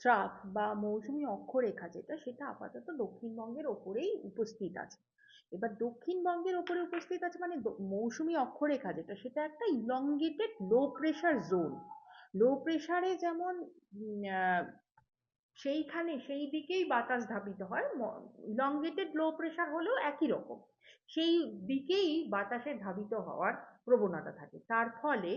Trough বা মৌসুমী অক্ষরেখা যেটা, সেটা আপাতত দক্ষিণবঙ্গের ওপরেই উপস্থিত আছে। এবার দক্ষিণবঙ্গের ওপরে উপস্থিত আছে মানে মৌসুমী অক্ষরেখা যেটা, সেটা একটা elongated low pressure zone low প্রেশারে যেমন সেইখানে, সেই দিকেই বাতাস ধাবিত হয় ইলংগেটেড লো প্রেশার হলেও একই রকম। সেই দিকেই বাতাসে ধাবিত হওয়ার প্রবণতা থাকে। তার ফলে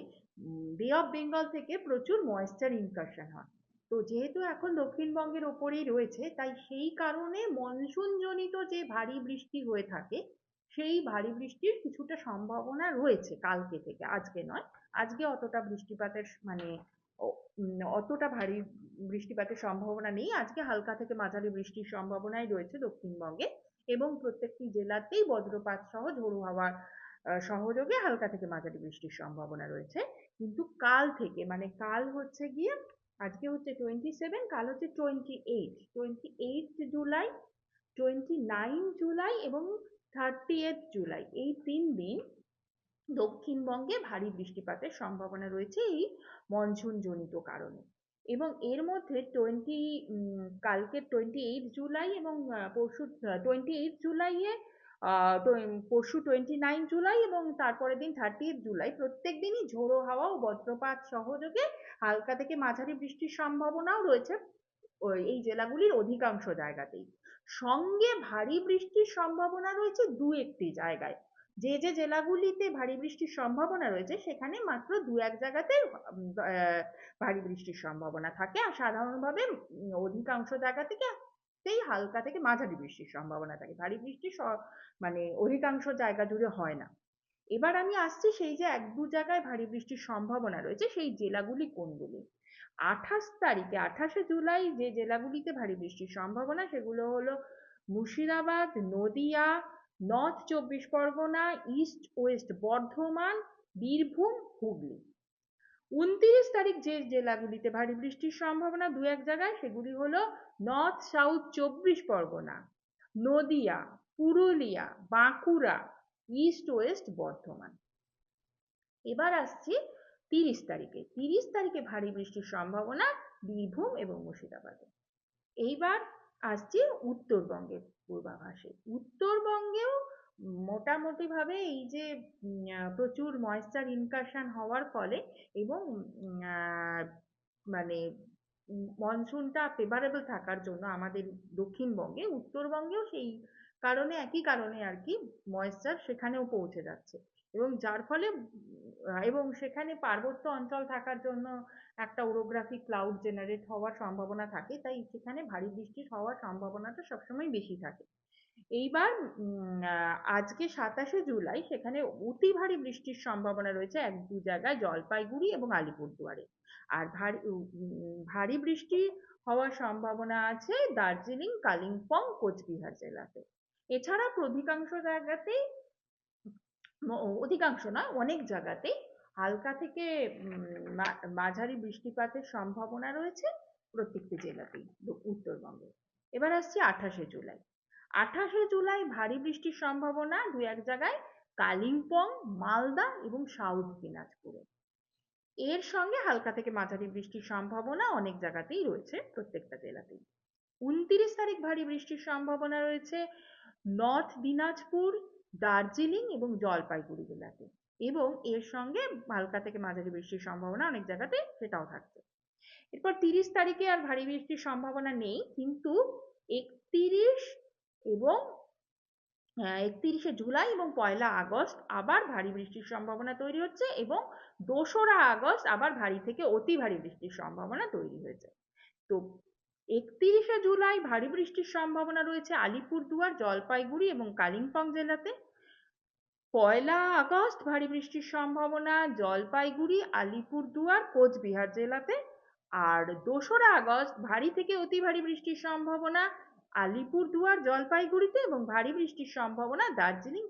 বে অফ বেঙ্গল থেকে প্রচুর ময়েশ্চার ইনকারশন হয়। তো যেহেতু এখন দক্ষিণবঙ্গের ওপরেই রয়েছে, তাই সেই কারণে মনসুন জনিত যে ভারী বৃষ্টি হয়ে থাকে, সেই ভারী বৃষ্টির কিছুটা সম্ভাবনা রয়েছে কালকে থেকে, আজকে নয়। আজকে অতটা বৃষ্টিপাতের মানে অতটা ভারী বৃষ্টিপাতের সম্ভাবনা নেই। আজকে হালকা থেকে মাঝারি বৃষ্টির সম্ভাবনাই রয়েছে দক্ষিণবঙ্গে এবং প্রত্যেকটি জেলাতেই বজ্রপাত সহ ঝোড়ো হাওয়ার সহযোগে হালকা থেকে মাঝারি বৃষ্টির সম্ভাবনা রয়েছে। কিন্তু কাল থেকে মানে কাল হচ্ছে গিয়ে আজকে হচ্ছে টোয়েন্টি সেভেন কাল হচ্ছে twenty eight twenty eight July twenty nine July এবং থার্টি এইট জুলাই। এই তিন দিন দক্ষিণবঙ্গে ভারী বৃষ্টিপাতের সম্ভাবনা রয়েছে এই মনসুন জনিত কারণে। এবং এর মধ্যে টোয়েন্টি কালকে টোয়েন্টি এইট জুলাই এবং পরশু টোয়েন্টি এইট জুলাইয়ে পরশু টোয়েন্টি নাইন জুলাই এবং তারপরের দিন থার্টি জুলাই প্রত্যেক দিনই ঝোড়ো হাওয়া ও বজ্রপাত সহযোগে হালকা থেকে মাঝারি বৃষ্টির সম্ভাবনাও রয়েছে এই জেলাগুলির অধিকাংশ জায়গাতেই। সঙ্গে ভারী বৃষ্টির সম্ভাবনা রয়েছে দু একটি জায়গায়। যে যে জেলাগুলিতে ভারী বৃষ্টির সম্ভাবনা রয়েছে সেখানে মাত্র দু এক জায়গাতে ভারী বৃষ্টির সম্ভাবনা থাকে। আর সাধারণভাবে অধিকাংশ জায়গা থেকে সেই হালকা থেকে মাঝারি বৃষ্টির সম্ভাবনা থাকে। ভারী বৃষ্টি মানে অধিকাংশ জায়গা জুড়ে হয় না। এবার আমি আসছি সেই যে এক দু জায়গায় ভারী বৃষ্টির সম্ভাবনা রয়েছে, সেই জেলাগুলি কোনগুলি? আঠাশ তারিখে, আঠাশে জুলাই যে জেলাগুলিতে ভারী বৃষ্টির সম্ভাবনা, সেগুলো হলো মুর্শিদাবাদ, নদিয়া, নর্থ চব্বিশ পরগনা, ইস্ট ওয়েস্ট বর্ধমান, বীরভূম, হুগলি। উনত্রিশ তারিখ যে জেলাগুলিতে ভারী বৃষ্টির সম্ভাবনা দু এক জায়গায়, সেগুলি হলো নর্থ সাউথ চব্বিশ পরগনা, নদিয়া, পুরুলিয়া, বাঁকুড়া, ইস্ট ওয়েস্ট বর্ধমান। এবার আসছি তিরিশ তারিখে। তিরিশ তারিখে ভারী বৃষ্টির সম্ভাবনা বীরভূম এবং মুর্শিদাবাদে। এইবার আসছি উত্তরবঙ্গের পূর্বাভাসে। উত্তরবঙ্গেও মোটামুটি ভাবে এই যে প্রচুর ময়েশ্চার ইনকারশন হওয়ার ফলে এবং আহ মানে মনসুনটা ফেভারেবল থাকার জন্য আমাদের দক্ষিণবঙ্গে, উত্তরবঙ্গেও সেই কারণে, একই কারণে আর কি ময়েশ্চার সেখানেও পৌঁছে যাচ্ছে। এবং যার ফলে এবং সেখানে পার্বত্য অঞ্চল থাকার জন্য একটা ওরোগ্রাফিক ক্লাউড জেনারেট হওয়ার সম্ভাবনা থাকে, তাই সেখানে ভারী বৃষ্টি হওয়ার সম্ভাবনাটা সবসময় বেশি থাকে। এইবার আজকে সাতাশে জুলাই, সেখানে অতি ভারী বৃষ্টির সম্ভাবনা রয়েছে এক দু জায়গায় জলপাইগুড়ি এবং আলিপুরদুয়ারে। আর ভারী ভারী বৃষ্টি হওয়ার সম্ভাবনা আছে দার্জিলিং, কালিম্পং, কোচবিহার জেলাতে। এছাড়া অধিকাংশ জায়গাতেই অধিকাংশ নয়, অনেক জায়গাতেই হালকা থেকে মাঝারি বৃষ্টিপাতের সম্ভাবনা রয়েছে প্রত্যেকটি জেলাতেই, উত্তরবঙ্গে। এবার আসছি আঠাশে জুলাই। আঠাশে জুলাই ভারী বৃষ্টির সম্ভাবনা দু এক জায়গায়, কালিম্পং, মালদা এবং সাউথ দিনাজপুরে। এর সঙ্গে হালকা থেকে মাঝারি বৃষ্টির সম্ভাবনা অনেক জায়গাতেই রয়েছে, প্রত্যেকটা জেলাতেই। উনত্রিশ তারিখ ভারী বৃষ্টির সম্ভাবনা রয়েছে নর্থ দিনাজপুর, দার্জিলিং এবং জলপাইগুড়ি জেলাতে। এবং এর সঙ্গে হালকা থেকে মাঝারি বৃষ্টির সম্ভাবনা অনেক জায়গাতে সেটাও থাকছে। এরপর তিরিশ তারিখে আর ভারী বৃষ্টির সম্ভাবনা নেই, কিন্তু এবং একত্রিশে জুলাই এবং পয়লা আগস্ট আবার ভারী বৃষ্টির সম্ভাবনা তৈরি হচ্ছে এবং দোসরা আগস্ট আবার ভারী থেকে অতি ভারী বৃষ্টির সম্ভাবনা তৈরি হয়েছে। তো একত্রিশে জুলাই ভারী বৃষ্টির সম্ভাবনা রয়েছে আলিপুরদুয়ার, জলপাইগুড়ি এবং কালিম্পং জেলাতে। পয়লা আগস্ট ভারী বৃষ্টির সম্ভাবনা জলপাইগুড়ি, আলিপুরদুয়ার, কোচবিহার জেলাতে। আর দোসরা আগস্ট ভারী থেকে অতি ভারী বৃষ্টির সম্ভাবনা আলিপুরদুয়ার জলপাইগুড়িতে এবং ভারী বৃষ্টির সম্ভাবনা দার্জিলিং